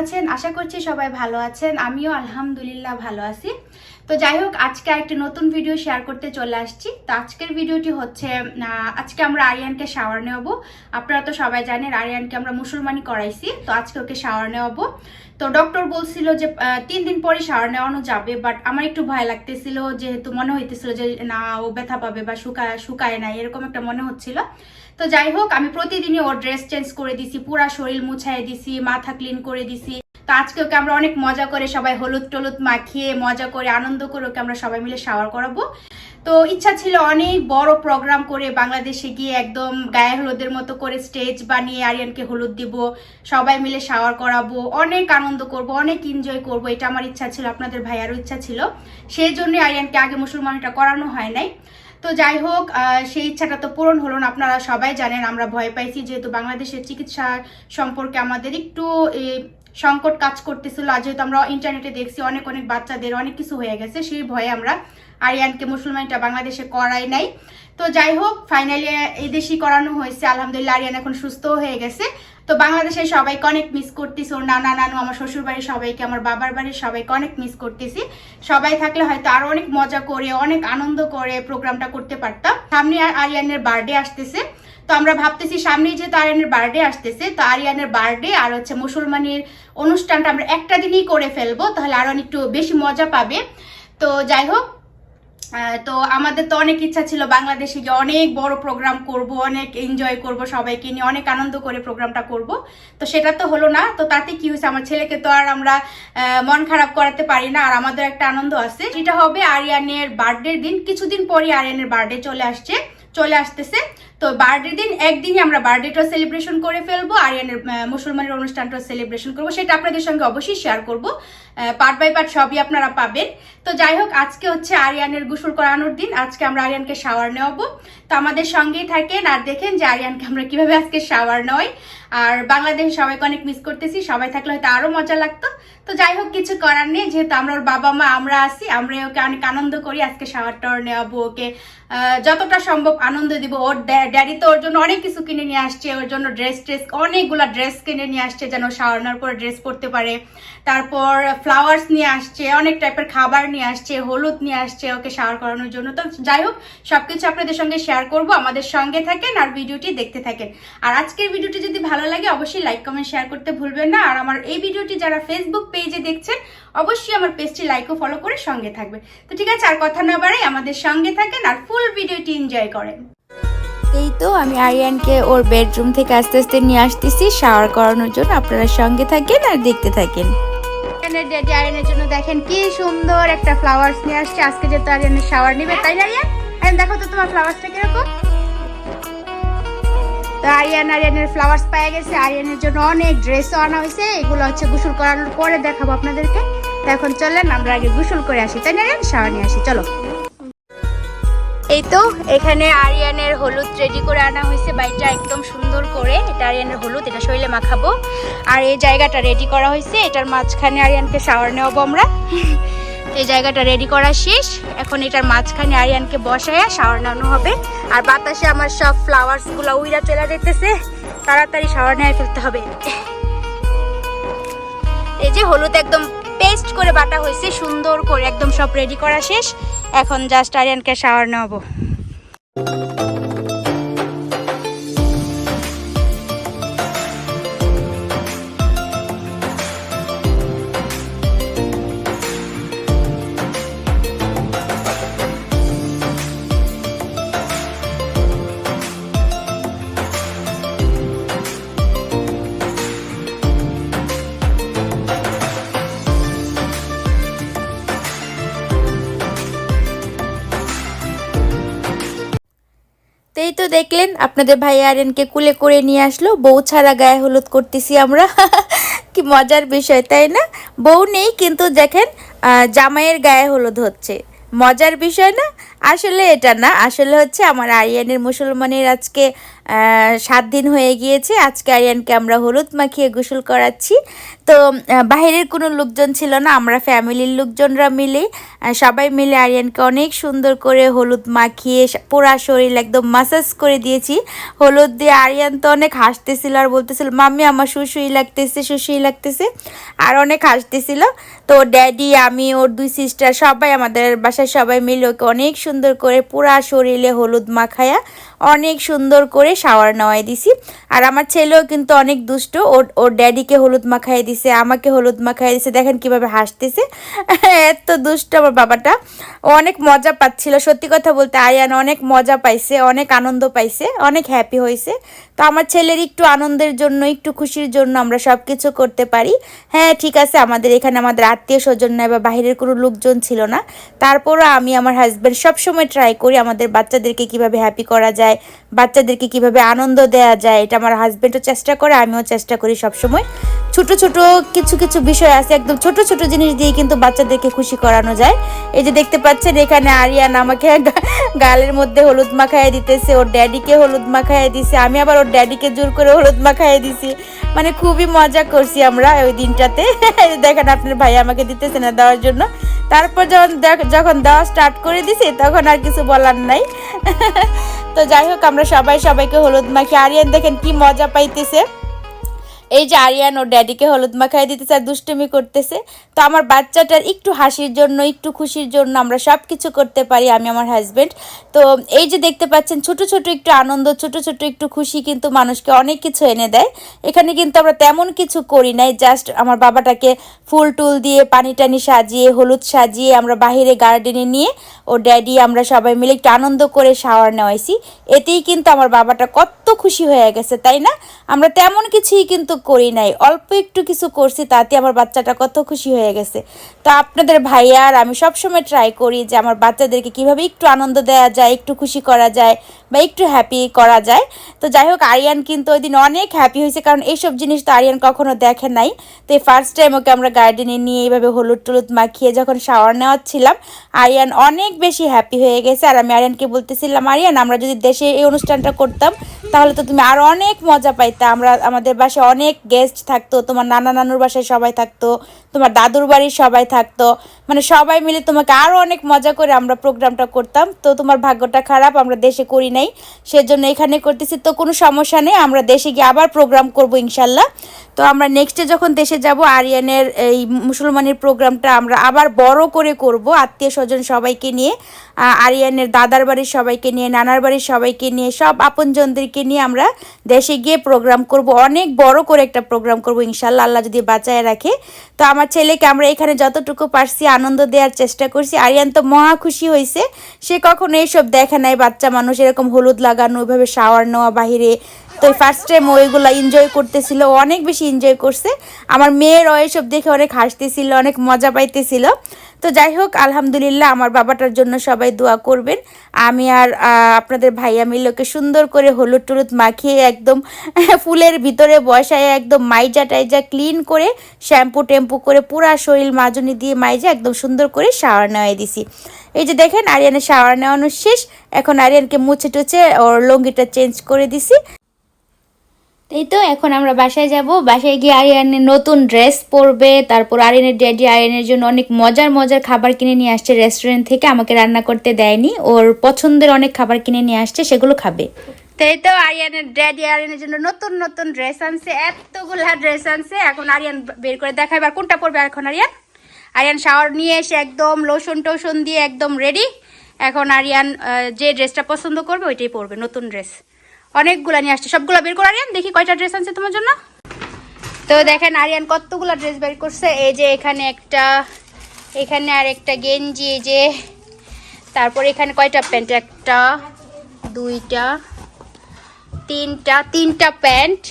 আছেন? আশা করছি সবাই ভালো আছেন। আমিও আলহামদুলিল্লাহ ভালো আছি। তো যাই হোক, আজকে একটা নতুন ভিডিও শেয়ার করতে চলে আসছি। তো আজকের ভিডিওটি হচ্ছে আজকে আমরা আরিয়ানকে শাওয়ার নেওয়াবো। আপনারা তো সবাই জানেন, আরিয়ানকে আমরা মুসলমানি করাইছি। তো আজকে ওকে শাওয়ার নেওয়াবো। তো ডক্টর বলছিল যে তিন দিন পরে শাওয়ার নেওয়ানো যাবে বাট আমার একটু ভয় লাগতেছিল, যেহেতু মনে হইতেছিল যে, না, ও ব্যথা পাবে বা শুকায় শুকায় না এরকম একটা মনে হচ্ছিল। তো যাই হোক, আমি প্রতিদিনই ওর ড্রেস চেঞ্জ করে দিছি, পুরা শরীর মুছাই দিছি, মাথা ক্লিন করে দিছি। তো আজকে ওকে আমরা অনেক মজা করে সবাই হলুদ টলুদ মাখিয়ে, মজা করে, আনন্দ করে ওকে আমরা সবাই মিলে শাওয়ার করাবো। তো ইচ্ছা ছিল অনেক বড় প্রোগ্রাম করে বাংলাদেশে গিয়ে একদম গায়ে হলুদের মতো করে স্টেজ বানিয়ে আরিয়ানকে হলুদ দিব, সবাই মিলে শাওয়ার করাবো, অনেক আনন্দ করব, অনেক এনজয় করব, এটা আমার ইচ্ছা ছিল, আপনাদের ভাইয়ারও ইচ্ছা ছিল। সেই জন্য আরিয়ানকে আগে মুসলমানটা করানো হয় নাই। তো যাই হোক সেই ইচ্ছাটা তো পূরণ হলো না। আপনারা সবাই জানেন, আমরা ভয় পাইছি যেহেতু বাংলাদেশের চিকিৎসা সম্পর্কে আমাদের একটু সংকট কাজ করতেছিল। আর যেহেতু আমরা ইন্টারনেটে দেখছি, অনেক অনেক বাচ্চাদের অনেক কিছু হয়ে গেছে। সেই ভয়ে আমরা আরিয়ানকে, মুসলমানটা বাংলাদেশে করাই নাই। তো যাই হোক ফাইনালি এই দেশেই করানো হয়েছে। আলহামদুলিল্লাহ, আরিয়ান এখন সুস্থ হয়ে গেছে। তো বাংলাদেশের সবাইকে অনেক মিস করতেছি। ওর নানা, নানু, আমার শ্বশুর বাড়ির সবাইকে, আমার বাবার বাড়ির সবাইকে অনেক মিস করতেছি। সবাই থাকলে হয়তো আরও অনেক মজা করে, অনেক আনন্দ করে প্রোগ্রামটা করতে পারতাম। সামনে আর আরিয়ানের বার্থডে আসতেছে। তো আমরা ভাবতেছি সামনেই যেহেতু আরিয়ানের বার্থডে আসতেছে, তো আরিয়ানের বার্থডে আর হচ্ছে মুসলমানের অনুষ্ঠানটা আমরা একটা দিনই করে ফেলব, তাহলে আরও একটু বেশি মজা পাবে। তো যাই হোক তো আমাদের তো অনেক ইচ্ছা ছিল বাংলাদেশে গিয়ে অনেক বড় প্রোগ্রাম করব, অনেক এনজয় করব সবাইকে নিয়ে, অনেক আনন্দ করে প্রোগ্রামটা করব। তো সেটা তো হলো না, তো তাতে কি হয়েছে, আমার ছেলেকে তো আর আমরা মন খারাপ করাতে পারি না, আর আমাদের একটা আনন্দ আছে। সেটা হবে আরিয়ানের বার্থডের দিন, কিছুদিন পরই আরিয়ানের বার্থডে চলে আসছে, চলে আসতেছে। তো বার্থডে দিন একদিনই আমরা বার্থডেটা সেলিব্রেশন করে ফেলব, আরিয়ানের মুসলমানের অনুষ্ঠানটা সেলিব্রেশন করব, সেটা আপনাদের সঙ্গে অবশ্যই শেয়ার করব। পার্ট বাই পার্ট সবই আপনারা পাবেন। তো যাই হোক, আজকে হচ্ছে আরিয়ানের গোসল করানোর দিন, আজকে আমরা আরিয়ানকে শাওয়ার নেওয়াবো। তো আমাদের সঙ্গেই থাকেন আর দেখেন যে আরিয়ানকে আমরা কীভাবে আজকে শাওয়ার নেওয়াই আর বাংলাদেশ সবাইকে অনেক মিস করতেছি, সবাই থাকলে হয়তো আরও মজা লাগতো। তো যাই হোক, কিছু করার নেই, যেহেতু আমরা ওর বাবা মা, আমরা আছি আমরা ওকে অনেক আনন্দ করি, আজকে শাওয়ার টাওয়ার নেওয়াবো ওকে। যতটা সম্ভব আনন্দ দিব, ওর ড্যাডি তো ওর জন্য অনেক কিছু কিনে নিয়ে আসছে, ওর জন্য ড্রেস ট্রেস অনেকগুলা ড্রেস কিনে নিয়ে আসছে যেন সারানোর পরে ড্রেস পরতে পারে। তারপর ফ্লাওয়ার্স নিয়ে আসছে, অনেক টাইপের খাবার নিয়ে আসছে, হলুদ নিয়ে আসছে ওকে শাওয়ার করানোর জন্য। তো যাই হোক, সবকিছু আপনাদের সঙ্গে শেয়ার করব, আমাদের সঙ্গে থাকেন আর ভিডিওটি দেখতে থাকেন। আর আজকের ভিডিওটি যদি ভালো লাগে, অবশ্যই লাইক কমেন্ট শেয়ার করতে ভুলবেন না। আর আমার এই ভিডিওটি যারা ফেসবুক পেজে দেখছেন, অবশ্যই আমার পেজটি লাইক ও ফলো করে সঙ্গে থাকবে তো ঠিক আছে, আর কথা না বাড়াই, আমাদের সঙ্গে থাকেন আর ফুল ভিডিওটি এনজয় করেন। এই তো, আমি আরিয়ানকে ওর বেডরুম থেকে আস্তে আস্তে নিয়ে আসতেছি। শাওয়ার করানোর জন্য আপনারা সঙ্গে থাকেন আর দেখতে থাকেন। আরিয়ানের ড্যাডি আরিয়ানের জন্য দেখেন কি সুন্দর একটা ফ্লাওয়ার্স নিয়ে আসছে। আজকে যেহেতু আরিয়ানের শাওয়ার নিবে, তাই না আরিয়ান? আরিয়ান, দেখো তো তোমার ফ্লাওয়ার্সটা কীরকম? তো আরিয়ান আরিয়ানের ফ্লাওয়ার্স পেয়ে গেছে। আরিয়ানের জন্য অনেক ড্রেসও আনা হয়েছে। এগুলো হচ্ছে গোসল করানোর পরে দেখাবো আপনাদেরকে। এখন চলেন, আমরা আগে গোসল করে আসি। তাই না আরিয়ান? শাওয়ার নিয়ে আসি, চলো। এই তো, এখানে আরিয়ানের হলুদ রেডি করে আনা হয়েছে। বাড়িটা একদম সুন্দর করে। এটা আরিয়ানের হলুদ, এটা শরীরে মাখাবো। আর এই জায়গাটা রেডি করা হয়েছে। এটার মাঝখানে আরিয়ানকে শাওয়ার নেওয়াবো আমরা। এই জায়গাটা রেডি করা শেষ। এখন এটার মাঝখানে আরিয়ানকে বসায় শাওয়ার নেওয়ানো হবে। আর বাতাসে আমার সব ফ্লাওয়ার্সগুলো উইরা চলে যেতেছে তাড়াতাড়ি শাওয়ার নিয়ে ফেলতে হবে। এই যে হলুদ একদম পেস্ট করে বাটা হয়েছে, সুন্দর করে, একদম সব রেডি করা শেষ। এখন জাস্ট আরিয়ানকে শাওয়ার নেওয়াবো। এই তো দেখলেন, আপনাদের ভাই আরেনকে কুলে করে নিয়ে আসলো। বউ ছাড়া গায়ে হলুদ করতেছি আমরা। কি মজার বিষয়, তাই না? বউ নেই, কিন্তু দেখেন জামাইয়ের গায়ে হলুদ হচ্ছে। মজার বিষয় না? আসলে এটা না। আসলে হচ্ছে আমার আরিয়ানের মুসলমানের আজকে সাত দিন হয়ে গিয়েছে। আজকে আরিয়ানকে আমরা হলুদ মাখিয়ে গোসল করাচ্ছি। তো বাইরের কোনো লোকজন ছিল না, আমরা ফ্যামিলির লোকজনরা মিলে সবাই মিলে আরিয়ানকে অনেক সুন্দর করে হলুদ মাখিয়ে পুরা শরীর একদম মাসাজ করে দিয়েছি। হলুদ দিয়ে আরিয়ান তো অনেক হাসতেছিল আর বলতেছিল, মাম্মি, আমার শুশুই লাগতেছে শুশুই লাগতেছে। আর অনেক হাসতেছিল। তো ড্যাডি, আমি, ওর দুই সিস্টার সবাই আমাদের বাসায় সবাই মিলে ওকে অনেক সুন্দর করে পুরা শরীরে হলুদ মাখায়া, অনেক সুন্দর করে শাওয়ার নেওয়াই দিছি। আর আমার ছেলেও কিন্তু অনেক দুষ্ট। ওর ওর ড্যাডিকে হলুদ মাখাই দিছে, আমাকে হলুদ মাখাই দিছে। দেখেন কীভাবে হাসতেছে। এত দুষ্ট আমার বাবাটা। ও অনেক মজা পাচ্ছিল। সত্যি কথা বলতে আয়ান অনেক মজা পাইছে, অনেক আনন্দ পাইছে, অনেক হ্যাপি হয়েছে। তো আমার ছেলের একটু আনন্দের জন্য, একটু খুশির জন্য আমরা সব কিছু করতে পারি। হ্যাঁ ঠিক আছে, আমাদের এখানে আমাদের আত্মীয় স্বজন নাই বা বাইরের কোনো লোকজন ছিল না। তারপরও আমি আমার হাজব্যান্ড সবসময় ট্রাই করি আমাদের বাচ্চাদেরকে কীভাবে হ্যাপি করা যায়, বাচ্চাদেরকে কীভাবে আনন্দ দেওয়া যায়, এটা আমার হাজব্যান্ডও চেষ্টা করে, আমিও চেষ্টা করি সবসময়। ছোট ছোট কিছু কিছু বিষয় আছে, একদম ছোট ছোট জিনিস দিয়ে কিন্তু বাচ্চাদেরকে খুশি করানো যায়। এই যে দেখতে পাচ্ছেন এখানে আরিয়ান আমাকে গালের মধ্যে হলুদ মাখায় দিতেছে, ওর ড্যাডিকে হলুদ মাখায় দিছে, আমি আবার ওর ড্যাডিকে জোর করে হলুদ মাখায় দিছি। মানে খুবই মজা করছি আমরা ওই দিনটাতে। দেখেন আপনার ভাই আমাকে দিতেছে না দেওয়ার জন্য। তারপর যখন যখন দেওয়া স্টার্ট করে দিছে, তখন আর কিছু বলার নাই। তো যাই হোক আমরা সবাই সবাইকে হলুদ মাখি। আরিয়ান দেখেন কি মজা পাইতেছে। এই যে আরিয়ান ওর ড্যাডিকে হলুদ মাখাই দিতেছে আর দুষ্টুমি করতেছে। তো আমার বাচ্চাটার একটু হাসির জন্য, একটু খুশির জন্য আমরা সব কিছু করতে পারি, আমি আমার হাজব্যান্ড তো এই যে দেখতে পাচ্ছেন, ছোট ছোট একটু আনন্দ, ছোট ছোট একটু খুশি কিন্তু মানুষকে অনেক কিছু এনে দেয়। এখানে কিন্তু আমরা তেমন কিছু করি নাই জাস্ট আমার বাবাটাকে ফুল টুল দিয়ে, পানি টানি সাজিয়ে, হলুদ সাজিয়ে আমরা বাহিরে গার্ডেনে নিয়ে ও ড্যাডি আমরা সবাই মিলে একটু আনন্দ করে শাওয়ার নেওয়াইছি। এতেই কিন্তু আমার বাবাটা কত খুশি হয়ে গেছে, তাই না? আমরা তেমন কিছুই কিন্তু করি নাই। অল্প একটু কিছু করছি, তাতে আমার বাচ্চাটা কত খুশি হয়ে গেছে। তো আপনাদের ভাইয়া আর আমি সবসময় ট্রাই করি যে আমার বাচ্চাদেরকে কীভাবে একটু আনন্দ দেওয়া যায়, একটু খুশি করা যায় বা একটু হ্যাপি করা যায়। তো যাই হোক, আরিয়ান কিন্তু ওই দিন অনেক হ্যাপি হয়েছে, কারণ এইসব জিনিস তো আরিয়ান কখনো দেখে নাই। তো এই ফার্স্ট টাইম ওকে আমরা গার্ডেনে নিয়ে এইভাবে হলুদ টলুদ মাখিয়ে যখন শাওয়ার নেওয়াচ্ছিলাম আরিয়ান অনেক বেশি হ্যাপি হয়ে গেছে। আর আমি আরিয়ানকে বলতেছিলাম, আরিয়ান, আমরা যদি দেশে এই অনুষ্ঠানটা করতাম, তাহলে তো তুমি আরও অনেক মজা পাইতা। আমরা আমাদের বাসায় অনেক গেস্ট থাকতো, তোমার নানা নানুর বাসায় সবাই থাকতো, তোমার দাদুর বাড়ির সবাই থাকতো মানে সবাই মিলে তোমাকে আরও অনেক মজা করে আমরা প্রোগ্রামটা করতাম। তো তোমার ভাগ্যটা খারাপ, আমরা দেশে করি নাই, সেজন্য এখানে করতেছি। তো কোনো সমস্যা নেই, আমরা দেশে গিয়ে আবার প্রোগ্রাম করব ইনশাল্লাহ। তো আমরা নেক্সটে যখন দেশে যাব, আরিয়ানের এই মুসলমানের প্রোগ্রামটা আমরা আবার বড় করে করব, আত্মীয় স্বজন সবাইকে নিয়ে আরিয়ানের দাদার বাড়ির সবাইকে নিয়ে, নানার বাড়ির সবাইকে নিয়ে, সব আপনজনদেরকে নিয়ে আমরা দেশে গিয়ে প্রোগ্রাম করব। অনেক বড় করে একটা প্রোগ্রাম করব, ইনশাল্লাহ আল্লাহ যদি বাঁচায় রাখে। তো আমার ছেলেকে আমরা এখানে যতটুকু পারছি আনন্দ দেওয়ার চেষ্টা করছি। আরিয়ান তো মহা খুশি হয়েছে। সে কখনো এইসব দেখে নাই, বাচ্চা মানুষ এরকম হলুদ লাগানো, ওইভাবে শাওয়ার নেওয়া, বাহিরে তো ফার্স্ট টাইম ওইগুলো এনজয় করতেছিল অনেক বেশি এনজয় করছে। আমার মেয়ের এসব দেখে অনেক হাসতেছিল, অনেক মজা পাইতেছিল। তো যাই হোক, আলহামদুলিল্লাহ আমার বাবাটার জন্য সবাই দোয়া করবেন। আমি আর আপনাদের ভাইয়া মিলোকে সুন্দর করে হলুদ টলুদ মাখিয়ে একদম ফুলের ভিতরে বসায় একদম মাইজা টাইজা ক্লিন করে শ্যাম্পু টেম্পু করে পুরা শরীর মাজনি দিয়ে মাইজা একদম সুন্দর করে শাওয়ার নেওয়াই দিছি। এই যে দেখেন, আরিয়ানের শাওয়ার নেওয়ানো শেষ। এখন আরিয়ানকে মুছে টুছে ওর লুঙ্গিটা চেঞ্জ করে দিছি। এই তো, এখন আমরা বাসায় যাব। বাসায় গিয়ে আরিয়ানের নতুন ড্রেস পরবে, তারপর আরিয়ানের ড্যাডি আরিয়ানের জন্য অনেক মজার মজার খাবার কিনে নিয়ে আসছে রেস্টুরেন্ট থেকে। আমাকে রান্না করতে দেয়নি, ওর পছন্দের অনেক খাবার কিনে নিয়ে আসছে, সেগুলো খাবে। তাই তো, আরিয়ানের ড্যাডি আরিয়ানের জন্য নতুন নতুন ড্রেস আনছে, এতগুলা ড্রেস আনছে। এখন আরিয়ান বের করে দেখাবে আর কোনটা পরবে এখন আরিয়ান? আরিয়ান শাওয়ার নিয়ে এসে একদম লোশন টোশন দিয়ে একদম রেডি এখন আরিয়ান যে ড্রেসটা পছন্দ করবে, ওইটাই পরবে, নতুন ড্রেস অনেকগুলা নিয়ে আসছে। সবগুলা বের করে, আরিয়ান। দেখি কয়টা ড্রেস আনছে তোমার জন্য। তো দেখেন, আরিয়ান কতগুলা ড্রেস বের করছে। এই যে এখানে একটা, এখানে আর একটা গেঞ্জি, এই যে। তারপর এখানে কয়টা প্যান্ট? একটা, দুইটা, তিনটা তিনটা প্যান্ট।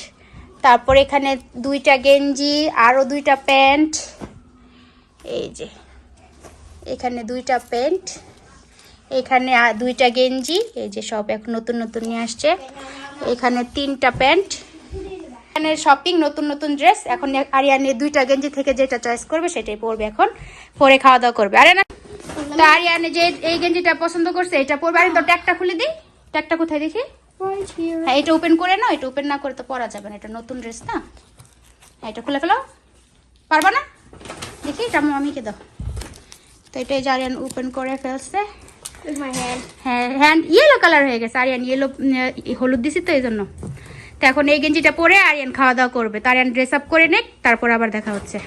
তারপর এখানে দুইটা গেঞ্জি আরও দুইটা প্যান্ট। এই যে, এখানে দুইটা প্যান্ট। এখানে দুইটা গেঞ্জি, এই যে সব এখন নতুন নতুন নিয়ে আসছে। এখানে তিনটা প্যান্ট। এখানে শপিং নতুন নতুন ড্রেস এখন আরিয়ানে দুইটা গেঞ্জি থেকে যেটা চয়েস করবে সেটাই পরবে এখন। পরে খাওয়া দাওয়া করবে। আরে না, তো আরিয়ানে যে এই গেঞ্জিটা পছন্দ করছে, এটা পরবে। আরে তো ট্যাগটা খুলে দিই। ট্যাগটা কোথায় দেখি? হ্যাঁ এটা ওপেন করে নাও। এটা ওপেন না করে তো পরা যাবে না। এটা নতুন ড্রেস না? হ্যাঁ এটা খুলে ফেলো। পারবা না? দেখি, এটা মামিকে দাও? তো এটা যে আরিয়ান ওপেন করে ফেলছে. হ্যাঁ হ্যান্ড ইয়েলো কালার হয়ে গেছে। আরিয়ান ইয়েলো হলুদ দিছি তো এই জন্য তো এখন এই গেঞ্জিটা পরে আরিয়ান খাওয়া দাওয়া করবে। তো আরিয়ান ড্রেস আপ করে নেক তারপর আবার দেখা হচ্ছে।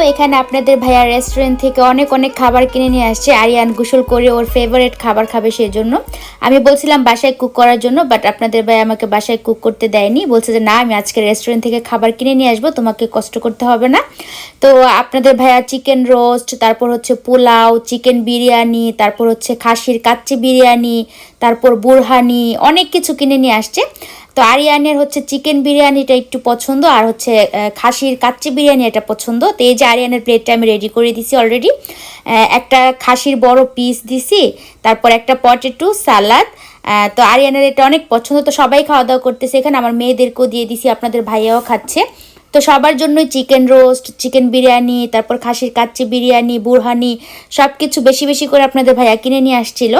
তো এখানে আপনাদের ভাইয়া রেস্টুরেন্ট থেকে অনেক অনেক খাবার কিনে নিয়ে আসছে। আরিয়ান গোসল করে ওর ফেভারেট খাবার খাবে সেই জন্য আমি বলছিলাম বাসায় কুক করার জন্য বাট আপনাদের ভাই আমাকে বাসায় কুক করতে দেয়নি। বলছে যে, না, আমি আজকে রেস্টুরেন্ট থেকে খাবার কিনে নিয়ে আসব, তোমাকে কষ্ট করতে হবে না। তো আপনাদের ভাইয়া চিকেন রোস্ট তারপর হচ্ছে পোলাও চিকেন বিরিয়ানি, তারপর হচ্ছে খাসির কাচ্চি বিরিয়ানি, তারপর বুরহানি, অনেক কিছু কিনে নিয়ে আসছে। তো আরিয়ানের হচ্ছে চিকেন বিরিয়ানিটা একটু পছন্দ, আর হচ্ছে খাসির কাচ্চি বিরিয়ানি এটা পছন্দ। তো এই যে আরিয়ানের প্লেটটা আমি রেডি করে দিছি অলরেডি একটা খাসির বড় পিস দিছি, তারপর একটা পটেটো সালাদ তো আরিয়ানের এটা অনেক পছন্দ, তো সবাই খাওয়া দাওয়া করতেছে। এখানে আমার মেয়েদেরকেও দিয়ে দিছি, আপনাদের ভাইয়াও খাচ্ছে। তো সবার জন্যই চিকেন রোস্ট, চিকেন বিরিয়ানি, তারপর খাসির কাচ্চি বিরিয়ানি, বুরহানি সব কিছু বেশি বেশি করে আপনাদের ভাইয়া কিনে নিয়ে আসছিল।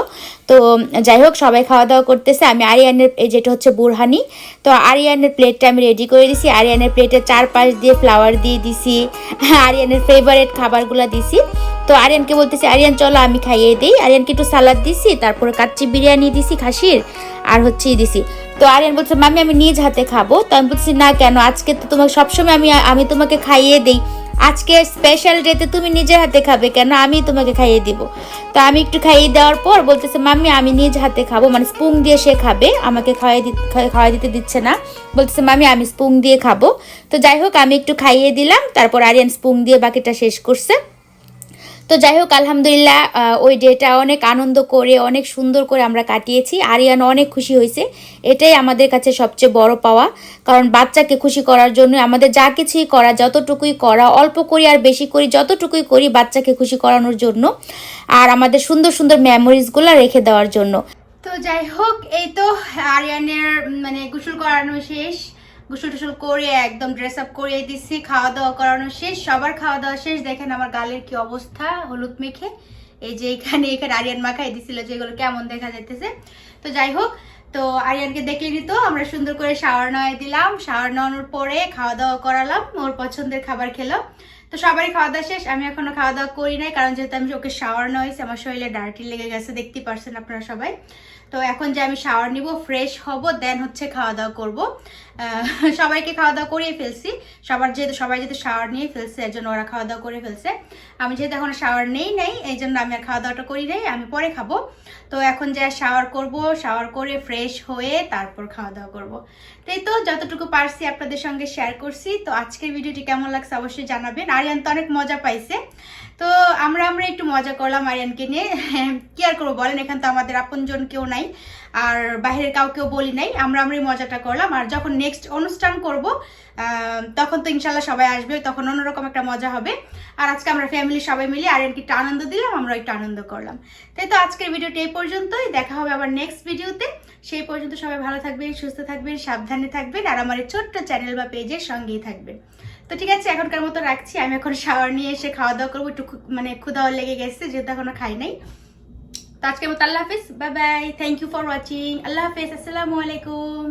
তো যাই হোক, সবাই খাওয়া দাওয়া করতেছে। আমি আরিয়ানের, এই যেটা হচ্ছে বুরহানি, তো আরিয়ানের প্লেটটা আমি রেডি করে দিছি। আরিয়ানের প্লেটে চারপাশ দিয়ে ফ্লাওয়ার দিয়ে দিছি। আরিয়ানের ফেভারিট খাবারগুলো দিছি। তো আরিয়ানকে বলতেছি, আরিয়ান, চলো আমি খাইয়ে দিই। আরিয়ানকে একটু সালাদ দিছি, তারপরে কাচ্চি বিরিয়ানি দিছি, খাসির, আর হচ্ছে দিছি। তো আরিয়ান বলছে মামি আমি নিজ হাতে খাব। তো আমি বলছি, না কেন? আজকে তো তোমাকে সবসময় আমি আমি তোমাকে খাইয়ে দিই। আজকে স্পেশাল ডেতে তুমি নিজের হাতে খাবে কেন? আমি তোমাকে খাইয়ে দিব। তো আমি একটু খাইয়ে দেওয়ার পর বলতেছে, মাম্মি, আমি নিজ হাতে খাব। মানে স্পুন দিয়ে সে খাবে, আমাকে খাওয়াই খাওয়াই দিতে দিচ্ছে না। বলতেছে মামি আমি স্পুন দিয়ে খাব। তো যাই হোক, আমি একটু খাইয়ে দিলাম, তারপর আরিয়ান স্পুন দিয়ে বাকিটা শেষ করছে। তো যাই হোক আলহামদুলিল্লাহ ওই ডেটা অনেক আনন্দ করে, অনেক সুন্দর করে আমরা কাটিয়েছি। আরিয়ান অনেক খুশি হয়েছে। এটাই আমাদের কাছে সবচেয়ে বড় পাওয়া। কারণ বাচ্চাকে খুশি করার জন্য আমাদের যা কিছুই করা, যতটুকুই করা, অল্প করি আর বেশি করি, যতটুকুই করি বাচ্চাকে খুশি করানোর জন্য আর আমাদের সুন্দর সুন্দর মেমোরিজগুলো রেখে দেওয়ার জন্য। তো যাই হোক এই তো আরিয়ানের মানে গোসল করানো শেষ। গোসল টোসল করে একদম ড্রেস আপ করিয়ে দিচ্ছি খাওয়া দাওয়া করানো শেষ, সবার খাওয়া দাওয়া শেষ। দেখেন আমার গালের কি অবস্থা, হলুদ মেখে। এই যে এখানে এখানে আরিয়ান মাখাই দিছিল যেগুলো কেমন দেখা যাইতেছে। তো যাই হোক, তো আরিয়ানকে দেখলে নিত আমরা সুন্দর করে শাওয়ার নেওয়াই দিলাম। শাওয়ার নেওয়ানোর পরে খাওয়া দাওয়া করালাম, ওর পছন্দের খাবার খেলাম তো সবারই খাওয়া দাওয়া শেষ, আমি এখনও খাওয়া দাওয়া করি নাই, কারণ যেহেতু আমি ওকে শাওয়ার হয়েছে আমার শরীরে ডার্টি লেগে গেছে দেখতেই পারছেন আপনারা সবাই। তো এখন যে আমি শাওয়ার নিব ফ্রেশ হব দেন হচ্ছে খাওয়া দাওয়া করব সবাইকে খাওয়া দাওয়া করিয়ে ফেলছি। সবার যেহেতু, সবাই যেহেতু শাওয়ার নিয়ে ফেলছে, এর জন্য ওরা খাওয়া দাওয়া করে ফেলছে। আমি যেহেতু এখন শাওয়ার নেই নাই, এই জন্য আমি আর খাওয়া দাওয়াটা করি নাই, আমি পরে খাব। তো এখন যে শাওয়ার করব শাওয়ার করে ফ্রেশ হয়ে তারপর খাওয়া দাওয়া করব। তো এই তো, যতটুকু পারছি আপনাদের সঙ্গে শেয়ার করছি। তো আজকের ভিডিওটি কেমন লাগছে অবশ্যই জানাবেন। আরিয়ান তো অনেক মজা পাইছে। তো আমরা আমরা একটু মজা করলাম আরিয়ানকে নিয়ে। কি আর করব বলেন, এখানে তো আমাদের আপনজন কেউ নাই, আর বাইরের কাউকেও বলি নাই। আমরা আমরাই মজাটা করলাম, আর যখন নেক্সট অনুষ্ঠান করব তখন তো ইনশাল্লাহ সবাই আসবে, তখন অন্যরকম একটা মজা হবে। আর আজকে আমরা ফ্যামিলি সবাই মিলে আরিয়ানকে একটু আনন্দ দিলাম আমরা একটু আনন্দ করলাম। তাই তো আজকের ভিডিওটি এই পর্যন্তই, দেখা হবে আবার নেক্সট ভিডিওতে। সেই পর্যন্ত সবাই ভালো থাকবেন, সুস্থ থাকবেন, সাবধানে থাকবেন, আর আমার ছোট্ট চ্যানেল বা পেজের সঙ্গেই থাকবেন। তো ঠিক আছে, এখনকার মতো রাখছি। আমি এখন শাওয়ার নিয়ে এসে খাওয়া দাওয়া করব। একটু মানে ক্ষুদাও লেগে গেছে, যেহেতু এখনও খাই নাই। তো আজকের মতো আল্লাহ হাফিজ। Bye bye thank you for watching আল্লাহ হাফিজ। আসসালামু আলাইকুম।